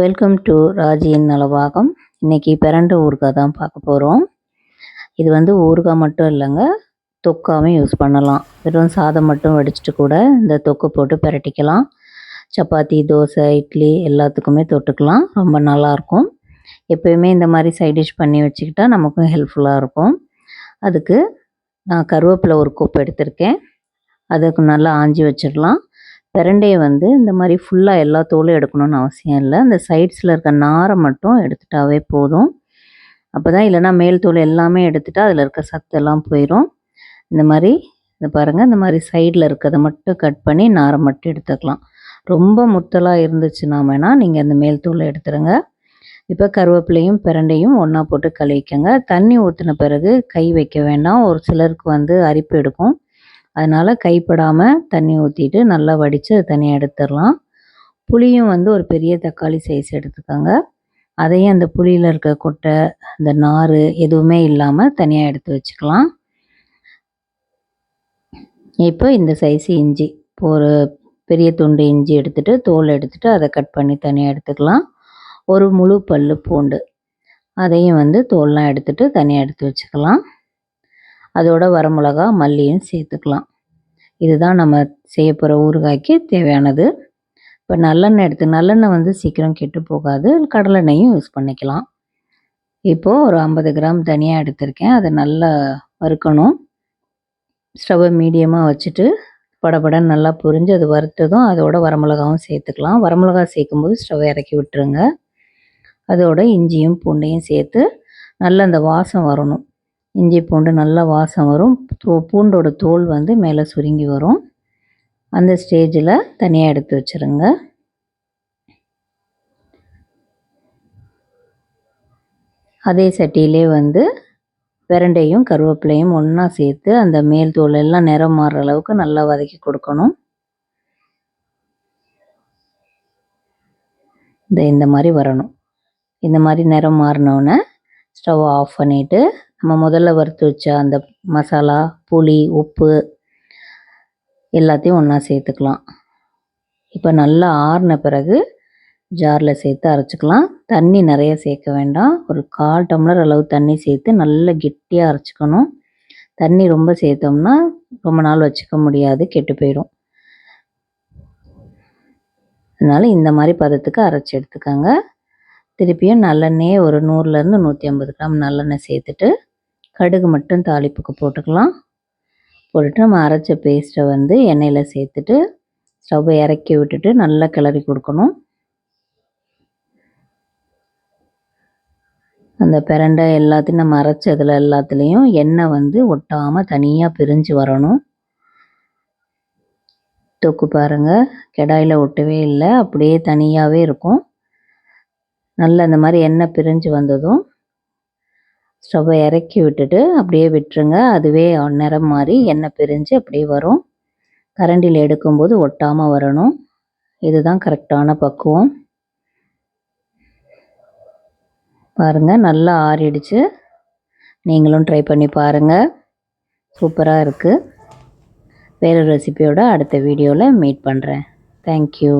Welcome to ராஜியின் நலவாகம். இன்றைக்கி பிறண்டு ஊறுகாய் தான் பார்க்க போகிறோம் இது வந்து ஊறுகாய் மட்டும் இல்லைங்க தொக்காவும் யூஸ் பண்ணலாம். வெறும் சாதம் மட்டும் வடிச்சிட்டு கூட இந்த தொக்கு போட்டு பிரட்டிக்கலாம். சப்பாத்தி தோசை இட்லி எல்லாத்துக்குமே தொட்டுக்கலாம். ரொம்ப நல்லாயிருக்கும். எப்போயுமே இந்த மாதிரி சைட் டிஷ் பண்ணி வச்சுக்கிட்டா நமக்கும் ஹெல்ப்ஃபுல்லாக இருக்கும். அதுக்கு நான் கருவேப்பிலை ஒரு கோப்பு எடுத்திருக்கேன். அதுக்கு நல்லா ஆஞ்சி வச்சிடலாம். பிரண்டையை வந்து இந்த மாதிரி ஃபுல்லாக எல்லா தோலும் எடுக்கணும்னு அவசியம் இல்லை. அந்த சைட்ஸில் இருக்க நாரை மட்டும் எடுத்துட்டாவே போதும். அப்போ தான் இல்லைனா மேல் தோல் எல்லாமே எடுத்துட்டா அதில் இருக்க சத்தெல்லாம் போயிடும் இந்த மாதிரி இந்த பாருங்கள் இந்த மாதிரி சைடில் இருக்கிறத மட்டும் கட் பண்ணி நாரை மட்டும் எடுத்துக்கலாம். ரொம்ப முத்தலாக இருந்துச்சுன்னா வேணால் நீங்கள் அந்த மேல் தூளை எடுத்துருங்க. இப்போ கருவேப்பிலையும் பிரண்டையும் ஒன்றா போட்டு கழுவிக்கங்க. தண்ணி ஊற்றின பிறகு கை வைக்க வேண்டாம். ஒரு சிலருக்கு வந்து அரிப்பு எடுக்கும். அதனால் கைப்படாமல் தண்ணி ஊற்றிட்டு நல்லா வடித்து அதை தனியாக எடுத்துடலாம். புளியும் வந்து ஒரு பெரிய தக்காளி சைஸ் எடுத்துக்கோங்க. அதையும் அந்த புளியில் இருக்க கொட்டை அந்த நார் எதுவுமே இல்லாமல் தனியாக எடுத்து வச்சுக்கலாம். இப்போ இந்த சைஸ் இஞ்சி ஒரு பெரிய துண்டு இஞ்சி எடுத்துகிட்டு தோல் எடுத்துகிட்டு அதை கட் பண்ணி தனியாக எடுத்துக்கலாம். ஒரு முழு பல் பூண்டு அதையும் வந்து தோல்லாம் எடுத்துகிட்டு தனியாக எடுத்து வச்சுக்கலாம். அதோட வரமிளகா மல்லியும் சேர்த்துக்கலாம். இதுதான் நம்ம செய்ய போகிற ஊறுகாய்க்கு தேவையானது. இப்போ நல்லெண்ணெய் எடுத்து நல்லெண்ணெய் வந்து சீக்கிரம் கெட்டு போகாது. கடலெண்ணெயும் யூஸ் பண்ணிக்கலாம். இப்போது ஒரு ஐம்பது கிராம் தனியாக எடுத்திருக்கேன். அதை நல்லா வறுக்கணும். ஸ்டவ்வை மீடியமாக வச்சுட்டு படபடன்னு நல்லா புரிஞ்சு அது வறுத்ததும் அதோட வரமிளகாவும் சேர்த்துக்கலாம். வரமிளகா சேர்க்கும்போது ஸ்டவ்வை இறக்கி விட்டுருங்க. அதோட இஞ்சியும் பூண்டையும் சேர்த்து நல்லா அந்த வாசம் வரணும். இஞ்சி பூண்டு நல்லா வாசம் வரும். பூண்டோட தோல் வந்து மேலே சுருங்கி வரும். அந்த ஸ்டேஜில் தனியாக எடுத்து வச்சுருங்க. அதே சட்டியிலே வந்து பிரண்டையும் கருவேப்பிலையும் ஒன்றா சேர்த்து அந்த மேல் தோல் எல்லாம் நிறம் மாறுற அளவுக்கு நல்லா வதக்கி கொடுக்கணும். இந்த இந்த மாதிரி வரணும். இந்த மாதிரி நிறம் மாறினோன்னே ஸ்டவ் ஆஃப் பண்ணிவிட்டு நம்ம முதல்ல வறுத்து வச்ச அந்த மசாலா புளி உப்பு எல்லாத்தையும் ஒன்றா சேர்த்துக்கலாம். இப்போ நல்லா ஆறின பிறகு ஜாரில் சேர்த்து அரைச்சிக்கலாம். தண்ணி நிறைய சேர்க்க வேண்டாம். ஒரு கால் டம்ளர் அளவு தண்ணி சேர்த்து நல்லா கெட்டியாக அரைச்சிக்கணும். தண்ணி ரொம்ப சேர்த்தோம்னா ரொம்ப நாள் வச்சுக்க முடியாது கெட்டு போயிடும் அதனால் இந்த மாதிரி பதத்துக்கு அரைச்சி எடுத்துக்கோங்க. திருப்பியும் நல்லெண்ணெயே ஒரு நூறுலேருந்து நூற்றி ஐம்பது கிராம் நல்லெண்ணெய் சேர்த்துட்டு கடுகு மட்டும் தாளிப்புக்கு போட்டுக்கலாம். போட்டுட்டு நம்ம அரைச்ச பேஸ்ட்டை வந்து எண்ணெயில் சேர்த்துட்டு ஸ்டவ்வை இறக்கி விட்டுட்டு நல்லா கிளறி கொடுக்கணும். அந்த பிரண்டை எல்லாத்தையும் நம்ம அரைச்சதில் எல்லாத்துலேயும் எண்ணெய் வந்து ஒட்டாமல் தனியாக பிரிஞ்சு வரணும். தொக்கு பாருங்கள் கெடாயில் ஒட்டவே இல்லை அப்படியே தனியாகவே இருக்கும். நல்ல இந்த மாதிரி எண்ணெய் பிரிஞ்சு வந்ததும் ஸ்டவ்வை இறக்கி விட்டுட்டு அப்படியே விட்டுருங்க. அதுவே நிறம் மாறி எண்ணெய் பிரிஞ்சு அப்படியே வரும். கரண்டியில் எடுக்கும்போது ஒட்டாமல் வரணும். இதுதான் கரெக்டான பக்குவம். பாருங்கள் நல்லா ஆறிடுச்சு. நீங்களும் ட்ரை பண்ணி பாருங்கள் சூப்பராக இருக்குது வேறு ரெசிபியோட அடுத்த வீடியோவில் மீட் பண்ணுறேன் தேங்க்யூ